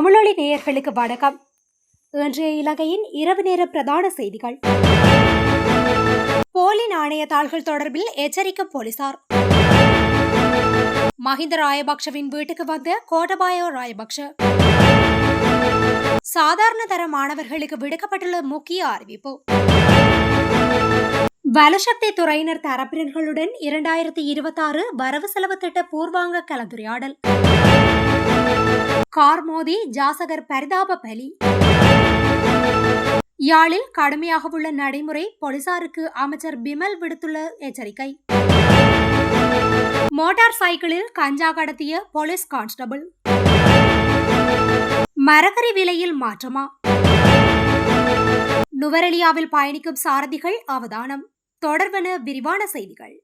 தமிழொலி நேயர்களுக்கு வணக்கம். இன்றைய இலங்கையின் இரவு நேர பிரதான செய்திகள். போலி நாணய தாள்கள் தொடர்பில் எச்சரிக்கும் போலீசார். மஹிந்த ராயபக்ஷவின் வீட்டுக்கு வந்த கோட்டபாய ராயபக்ஷ. சாதாரண தர மாணவர்களுக்கு விடுக்கப்பட்டுள்ள முக்கிய அறிவிப்பு. வலசக்தி துறையினர் தரப்பினர்களுடன் இரண்டாயிரத்தி இருபத்தாறு வரவு செலவு திட்ட பூர்வாங்க கலந்துரையாடல். கார் மோதி ஜாசகர் பரிதாப பலி. யாழில் கடுமையாக உள்ள நடைமுறை போலீசாருக்கு அமைச்சர் பிமல் விடுத்துள்ள எச்சரிக்கை. மோட்டார் சைக்கிளில் கஞ்சா கடத்திய போலீஸ் கான்ஸ்டபிள். மரக்கறி விலையில் மாற்றமா? நுவரெலியாவில் பயணிக்கும் சாரதிகள் அவதானம். தொடர்வன விரிவான செய்திகள்.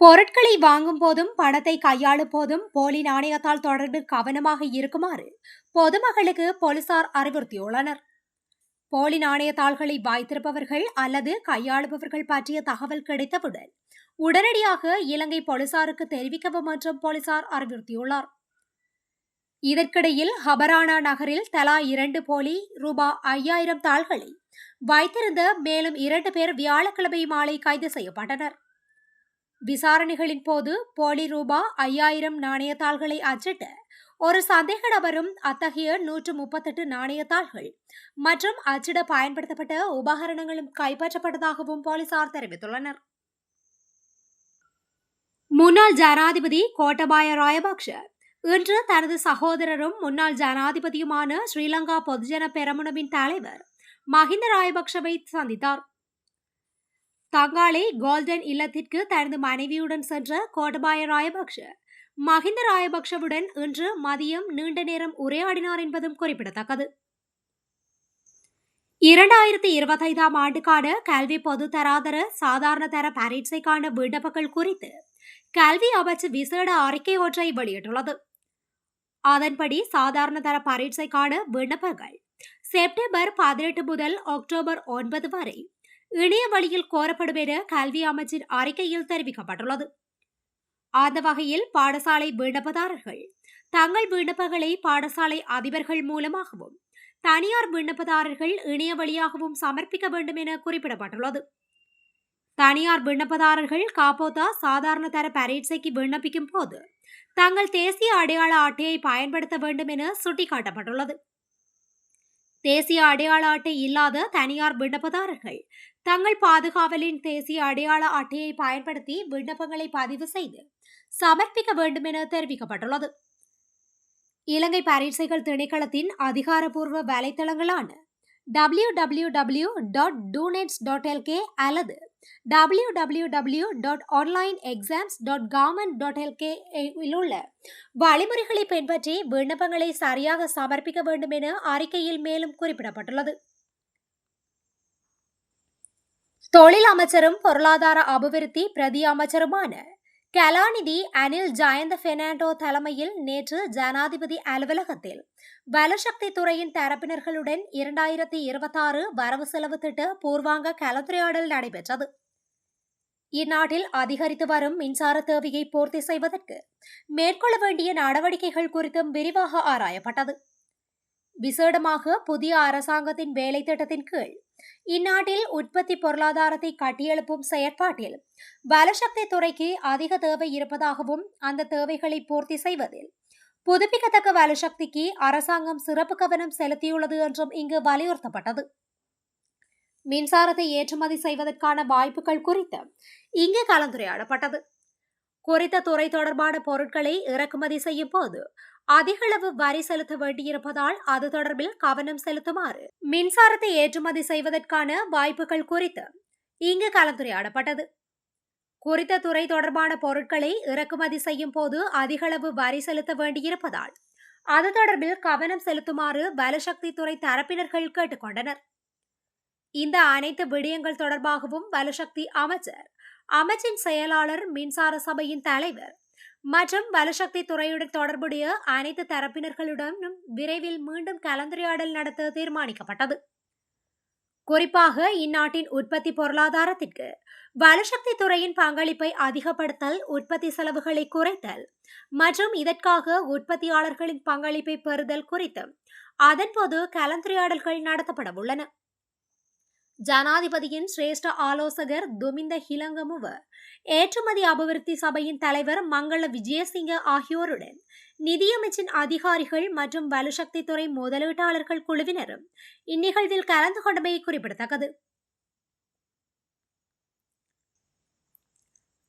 பொருட்களை வாங்கும் போதும் பணத்தை கையாளும் போதும் போலி நாணயத்தால் தொடர்ந்து கவனமாக இருக்குமாறு பொதுமக்களுக்கு போலீசார் அறிவுறுத்தியுள்ளனர். போலி நாணயத்தாள்களை வாய்த்திருப்பவர்கள் அல்லது கையாளுபவர்கள் பற்றிய தகவல் கிடைத்தவுடன் உடனடியாக இலங்கை போலீசாருக்கு தெரிவிக்கவும் மற்றும் போலீசார் அறிவுறுத்தியுள்ளார். இதற்கிடையில் ஹபரானா நகரில் தலா இரண்டு போலி ரூபா ஐயாயிரம் தாள்களை வைத்திருந்த மேலும் இரண்டு பேர் வியாழக்கிழமை மாலை கைது செய்யப்பட்டனர். விசாரணைகளின் போது போலி ரூபா ஐயாயிரம் நாணயத்தாள்களை அச்சிட்ட ஒரு சந்தேக நபரும் அத்தகைய நூற்று முப்பத்தெட்டு நாணயத்தாள்கள் மற்றும் அச்சிட பயன்படுத்தப்பட்ட உபகரணங்களும் கைப்பற்றப்பட்டதாகவும் போலீசார் தெரிவித்துள்ளனர். முன்னாள் ஜனாதிபதி கோட்டபாய ராயபக்ஷ இன்று தனது சகோதரரும் முன்னாள் ஜனாதிபதியுமான ஸ்ரீலங்கா பொதுஜன பெரமுனவின் தலைவர் மஹிந்த ராயபக்ஷவை சந்தித்தார். தங்காளி கோல்டன் இல்லத்திற்கு தனது மனைவியுடன் சென்ற கோட்டபாய ராயபக்ஷ. மஹிந்த ராயபக்ஷவுடன் இன்று மதியம் நீண்ட நேரம் உரையாடினார் என்பதும் குறிப்பிடத்தக்கது. இரண்டாயிரத்தி இருபத்தைந்தாம் ஆண்டுக்கான கல்வி பொது தராதர சாதாரண தர பரீட்சைக்கான விண்ணப்பங்கள் குறித்து கல்வி அமைச்சு விசேட அறிக்கை ஒன்றை வெளியிட்டுள்ளது. அதன்படி சாதாரண தர பரீட்சைக்கான விண்ணப்பங்கள் செப்டம்பர் பதினெட்டு முதல் அக்டோபர் ஒன்பது வரை இணைய வழியில் கோரப்படும் என கல்வி அமைச்சின் அறிக்கையில் தெரிவிக்கப்பட்டுள்ளது. அந்த வகையில் பாடசாலை விண்ணப்பதாரர்கள் தங்கள் விண்ணப்பங்களை பாடசாலை அதிபர்கள் மூலமாகவும் தனியார் விண்ணப்பதாரர்கள் இணைய வழியாகவும் சமர்ப்பிக்க வேண்டும் என குறிப்பிடப்பட்டுள்ளது. தனியார் விண்ணப்பதாரர்கள் காப்போதா சாதாரண தர பரீட்சைக்கு விண்ணப்பிக்கும் போது தங்கள் தேசிய அடையாள அட்டையை பயன்படுத்த வேண்டும் என சுட்டிக்காட்டப்பட்டுள்ளது. தேசிய அடையாள அட்டை இல்லாத தனியார் விண்ணப்பதாரர்கள் தங்கள் பாதுகாவலின் தேசிய அடையாள அட்டையை பயன்படுத்தி விண்ணப்பங்களை பதிவு செய்து சமர்ப்பிக்க வேண்டும் என தெரிவிக்கப்பட்டுள்ளது இலங்கை பரீட்சைகள் திணைக்களத்தின் அதிகாரப்பூர்வ வலைத்தளங்களான W W W dot doenets dot L K அல்லது W W W dot online exams dot government dot L K உள்ள வழிமுறைகளை பின்பற்றி விண்ணப்பங்களை சரியாக சமர்ப்பிக்க வேண்டும் என அறிக்கையில் மேலும் குறிப்பிடப்பட்டுள்ளது தொழில் அமைச்சரும் பொருளாதார அபிவிருத்தி பிரதி அமைச்சருமான கலாநிதி அனில் ஜயந்த பெர்னாண்டோ தலைமையில் நேற்று ஜனாதிபதி அலுவலகத்தில் வலசக்தி துறையின் தரப்பினர்களுடன் இரண்டாயிரத்தி இருபத்தாறு வரவு செலவு திட்ட பூர்வாங்க கலந்துரையாடல் நடைபெற்றது. இந்நாட்டில் அதிகரித்து வரும் மின்சார தேவையை பூர்த்தி செய்வதற்கு மேற்கொள்ள வேண்டிய நடவடிக்கைகள் குறித்தும் விரிவாக ஆராயப்பட்டது. விசேடமாக புதிய அரசாங்கத்தின் வேலை திட்டத்தின் கீழ் இந்நாட்டில் உற்பத்தி பொருளாதாரத்தை கட்டியெழுப்பும் செயற்பாட்டில் வலசக்தி துறைக்கு அதிக தேவை இருப்பதாகவும் அந்த தேவைகளை பூர்த்தி செய்வதில் புதுப்பிக்கத்தக்க வலசக்திக்கு அரசாங்கம் சிறப்பு கவனம் செலுத்தியுள்ளது என்றும் இங்கு வலியுறுத்தப்பட்டது. மின்சாரத்தை ஏற்றுமதி செய்வதற்கான வாய்ப்புகள் குறித்து இங்கு கலந்துரையாடப்பட்டது. குறித்த துறை தொடர்பான பொருட்களை இறக்குமதி செய்யும் போது அதிகளவு வரி செலுத்த வேண்டியிருப்பதால் அது தொடர்பில் கவனம் செலுத்துமாறு மின்சாரத்தை ஏற்றுமதி செய்வதற்கான வாய்ப்புகள் குறித்து இங்கு கலந்துரையாடப்பட்டது. குறித்த துறை தொடர்பான பொருட்களை இறக்குமதி செய்யும் போது அதிகளவு வரி செலுத்த வேண்டியிருப்பதால் அது தொடர்பில் கவனம் செலுத்துமாறு வலசக்தி துறை தரப்பினர்கள் கேட்டுக்கொண்டனர். இந்த அனைத்து விடயங்கள் தொடர்பாகவும் வலசக்தி அமைச்சர் அமைச்சின் செயலாளர் மின்சார சபையின் தலைவர். மற்றும் வலுசக்தி துறையுடன் தொடர்புடைய அனைத்து தரப்பினர்களுடனும் விரைவில் மீண்டும் கலந்துரையாடல் நடத்த தீர்மானிக்கப்பட்டது. குறிப்பாக இந்நாட்டின் உற்பத்தி பொருளாதாரத்திற்கு வலுசக்தி துறையின் பங்களிப்பை அதிகப்படுத்தல் உற்பத்தி செலவுகளை குறைத்தல் மற்றும் இதற்காக உற்பத்தியாளர்களின் பங்களிப்பை பெறுதல் குறித்து அதன்போது கலந்துரையாடல்கள் நடத்தப்பட உள்ளன ஜனாதிபதியின் சிரேஷ்ட ஆலோசகர் துமிந்த ஹிலங்கமுவ ஏற்றுமதி அபிவிருத்தி சபையின் தலைவர் மங்கள விஜயசிங்க ஆகியோருடன் நிதியமைச்சின் அதிகாரிகள் மற்றும் வலுசக்தி துறை முதலீட்டாளர்கள் குழுவினரும் இந்நிகழ்வில் கலந்து கொண்டமை குறிப்பிடத்தக்கது.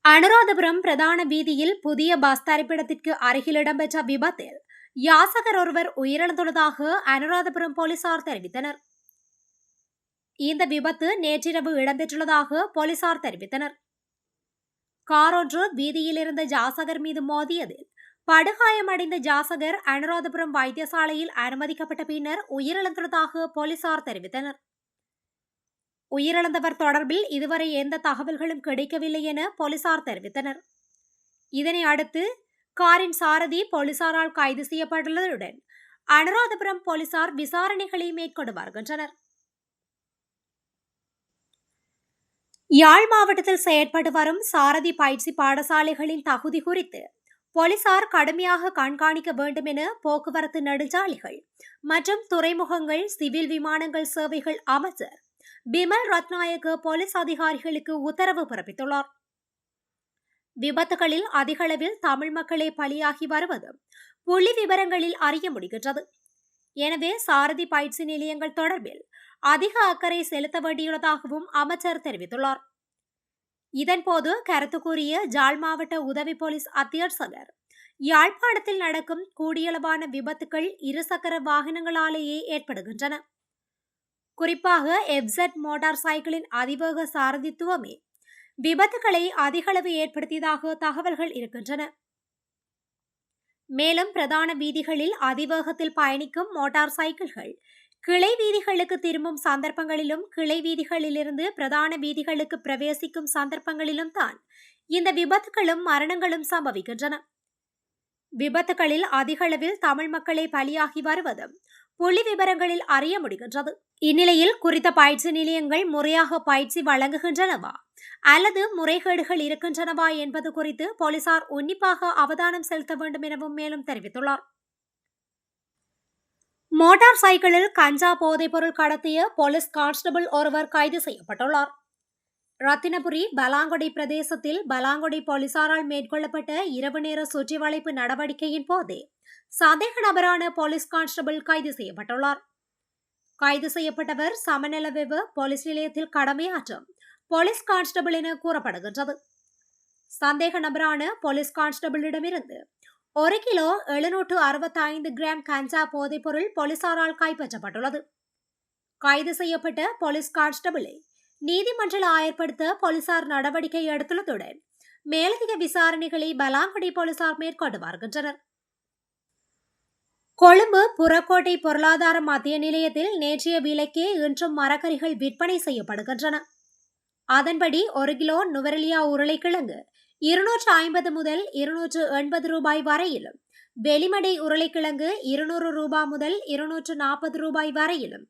அனுராதபுரம் பிரதான வீதியில் புதிய பஸ் தரிப்பிடத்திற்கு அருகில் இடம்பெற்ற விபத்தில் யாசகர் ஒருவர் உயிரிழந்துள்ளதாக அனுராதபுரம் போலீசார் தெரிவித்தனர். இந்த விபத்து நேற்றிரவு இடம்பெற்றுள்ளதாக போலீசார் தெரிவித்தனர். காரொன்று வீதியில் இருந்த ஜாசகர் மீது மோதியதில் படுகாயமடைந்த ஜாசகர் அனுராதபுரம் வைத்தியசாலையில் அனுமதிக்கப்பட்ட பின்னர் உயிரிழந்துள்ளதாக போலீசார் தெரிவித்தனர். உயிரிழந்தவர் தொடர்பில் இதுவரை எந்த தகவல்களும் கிடைக்கவில்லை என போலீசார் தெரிவித்தனர். இதனை அடுத்து காரின் சாரதி போலீசாரால் கைது செய்யப்பட்டுள்ளதுடன் அனுராதபுரம் போலீசார் விசாரணைகளை மேற்கொண்டு வருகின்றனர். யாழ் மாவட்டத்தில் செயற்பட்டு வரும் சாரதி பயிற்சி பாடசாலைகளின் தகுதி குறித்து போலீசார் கடுமையாக கண்காணிக்க வேண்டும் என போக்குவரத்து நெடுஞ்சாலைகள் மற்றும் துறைமுகங்கள் சிவில் விமானங்கள் சேவைகள் அமைச்சர் பிமல் ரத்நாயக்க போலீஸ் அதிகாரிகளுக்கு உத்தரவு பிறப்பித்துள்ளார். விபத்துகளில் அதிகளவில் தமிழ் மக்களே பலியாகி வருவதும் புள்ளி விவரங்களில் அறிய முடிகின்றது. எனவே சாரதி பயிற்சி நிலையங்கள் தொடர்பில் அதிக அக்கறை செலுத்த வேண்டியுள்ளதாகவும் அமைச்சர் தெரிவித்துள்ளார். இதன்போது கருத்து கூறிய ஜாழ் மாவட்ட உதவி போலீஸ் அத்தியட்சகர் யாழ்ப்பாணத்தில் நடக்கும் கூடியளவான விபத்துக்கள் இருசக்கர வாகனங்களாலேயே ஏற்படுகின்றன. குறிப்பாக எப்செட் மோட்டார் சைக்கிளின் அதிவேக சாரதித்துவமே விபத்துகளை அதிகளவு ஏற்படுத்தியதாக தகவல்கள் இருக்கின்றன. மேலும் பிரதான வீதிகளில் அதிவேகத்தில் பயணிக்கும் மோட்டார் சைக்கிள்கள் கிளை வீதிகளுக்கு திரும்பும் சந்தர்ப்பங்களிலும் கிளை வீதிகளிலிருந்து பிரதான வீதிகளுக்கு பிரவேசிக்கும் சந்தர்ப்பங்களிலும் தான் இந்த விபத்துகளும் மரணங்களும் சம்பவிக்கின்றன. விபத்துகளில் அதிகளவில் தமிழ் மக்களே பலியாகி வருவதும் புள்ளி விவரங்களில் அறிய முடிகின்றது. இந்நிலையில் குறித்த பயிற்சி நிலையங்கள் முறையாக பயிற்சி வழங்குகின்றனவா? அல்லது முறைகேடுகள் இருக்கின்றனவா என்பது குறித்து போலீசார் உன்னிப்பாக அவதானம் செலுத்த வேண்டும் எனவும் மேலும் தெரிவித்துள்ளார். மோட்டார் சைக்கிளில் கஞ்சா போதைப்பொருள் கடத்திய போலீஸ் கான்ஸ்டபிள் ஒருவர் கைது செய்யப்பட்டுள்ளார். ரத்தினபுரி பலாங்கொடை பிரதேசத்தில் பலாங்குடி போலீசாரால் மேற்கொள்ளப்பட்ட இரவு நேர சுற்றி வளைப்பு நடவடிக்கையின் போதே சந்தேக நபரான போலீஸ் கான்ஸ்டபிள் கைது செய்யப்பட்டுள்ளார். கைது செய்யப்பட்டவர் சமநலவெவ போலீஸ் நிலையத்தில் கடமையாற்றும் போலீஸ் கான்ஸ்டபிள் என கூறப்படுகின்றது. சந்தேக நபரான போலீஸ் கான்ஸ்டபிளிடமிருந்து ஒரு கிலோ எழுநூற்று அறுபத்தி ஐந்து கிராம் கஞ்சா போதைப்பொருள் போலீசாரால் கைப்பற்றப்பட்டுள்ளது. கைது செய்யப்பட்ட போலீஸ் கான்ஸ்டபிளை நீதிமன்றில் ஆயர்படுத்த போலீசார் நடவடிக்கை எடுத்துள்ளதுடன் மேலதிக விசாரணைகளை பலாங்குடி போலீசார் மேற்கொண்டு வருகின்றனர். கொழும்பு புறக்கோட்டை பொருளாதார மத்திய நிலையத்தில் நேற்றைய விலைக்கே இன்றும் மரக்கறிகள் விற்பனை செய்யப்படுகின்றன. அதன்படி ஒரு கிலோ நுவரெலியா உருளைக்கிழங்கு இருநூற்று ஐம்பது முதல் இருநூற்று எண்பது ரூபாய் வரையிலும். வெளிமடை உருளைக்கிழங்கு இருநூறு ரூபாய் முதல் இருநூற்று நாற்பது ரூபாய் வரையிலும்.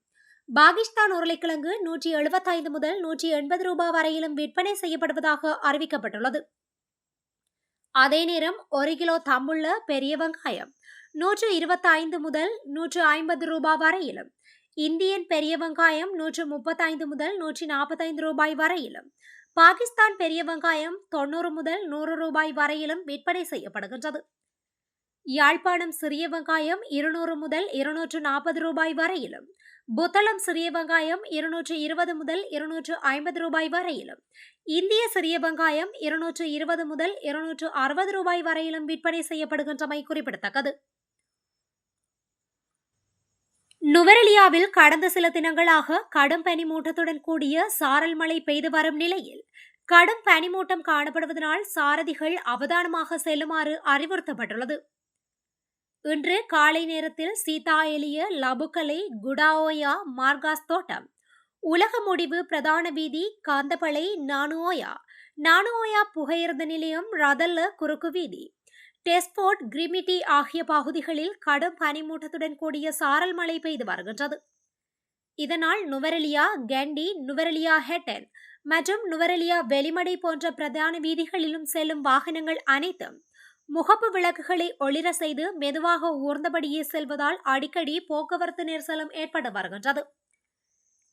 பாகிஸ்தான் உருளைக்கிழங்கு நூற்றி எழுபத்தைந்து முதல் நூற்றி எண்பது ரூபாய் வரையிலும் விற்பனை செய்யப்படுவதாக அறிவிக்கப்பட்டுள்ளது. அதே நேரம் ஒரு கிலோ தம்புள்ள பெரிய வெங்காயம் நூற்று இருபத்தி ஐந்து முதல் நூற்று ஐம்பது ரூபாய் வரையிலும். இந்தியன் பெரிய வெங்காயம் நூற்று முப்பத்தைந்து முதல் நூற்றி நாற்பத்தைந்து ரூபாய் வரையிலும். பாகிஸ்தான் பெரிய வெங்காயம் தொண்ணூறு முதல் நூறு ரூபாய் வரையிலும் விற்பனை செய்யப்படுகின்றது. யாழ்ப்பாணம் சிறிய வெங்காயம் இருநூறு முதல் இருநூற்று நாற்பது ரூபாய் வரையிலும் புத்தளம் சிறிய வெங்காயம் இருநூற்று இருபது முதல் இருநூற்று ஐம்பது ரூபாய் வரையிலும் இந்திய சிறிய வெங்காயம் இருநூற்று இருபது முதல் இருநூற்று அறுபது ரூபாய் வரையிலும் விற்பனை செய்யப்படுகின்றமை குறிப்பிடத்தக்கது. நுவரெலியாவில் கடந்த சில தினங்களாக கடும் பனிமூட்டத்துடன் கூடிய சாரல் மழை பெய்து வரும் நிலையில் கடும் பனிமூட்டம் காணப்படுவதனால் சாரதிகள் அவதானமாக செல்லுமாறு அறிவுறுத்தப்பட்டுள்ளது. இன்று காலை நேரத்தில் சீதா எலிய லபுக்கலை குடாஓயா மார்காஸ் தோட்டம் உலக முடிவு பிரதான வீதி காந்தபளை நானுஓயா நானுஓயா புகையிரத நிலையம் ரதல்ல குறுக்கு வீதி டெஸ்போர்ட் கிரிமிட்டி ஆகிய பகுதிகளில் கடும் பனிமூட்டத்துடன் கூடிய சாரல் மழை பெய்து வருகின்றது. இதனால் நுவரெலியா கெண்டி நுவரெலியா ஹெட்டன் மற்றும் நுவரெலியா வெளிமடை போன்ற பிரதான வீதிகளிலும் செல்லும் வாகனங்கள் அனைத்தும் முகப்பு விளக்குகளை ஒளிர செய்து மெதுவாக ஊர்ந்தபடியே செல்வதால் அடிக்கடி போக்குவரத்து நெரிசலும் ஏற்பட்டு வருகின்றது.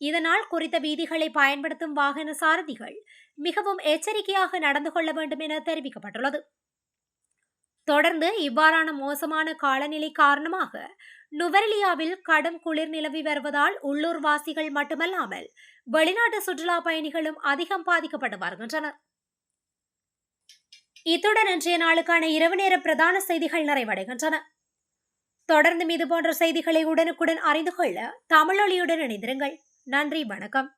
இதனால் குறித்த வீதிகளை பயன்படுத்தும் வாகன சாரதிகள் மிகவும் எச்சரிக்கையாக நடந்து கொள்ள வேண்டும் என தெரிவிக்கப்பட்டுள்ளது. தொடர்ந்து இவ்வாறான மோசமான காலநிலை காரணமாக நுவரெலியாவில் கடும் குளிர் நிலவி வருவதால் உள்ளூர் வாசிகள் மட்டுமல்லாமல் வெளிநாட்டு சுற்றுலா பயணிகளும் அதிகம் பாதிக்கப்பட்டு வருகின்றனர். இத்துடன் இன்றைய நாளுக்கான இரவு நேர பிரதான செய்திகள் நிறைவடைகின்றன. தொடர்ந்து இது போன்ற செய்திகளை உடனுக்குடன் அறிந்து கொள்ள தமிழொலியுடன் இணைந்திருங்கள். நன்றி வணக்கம்.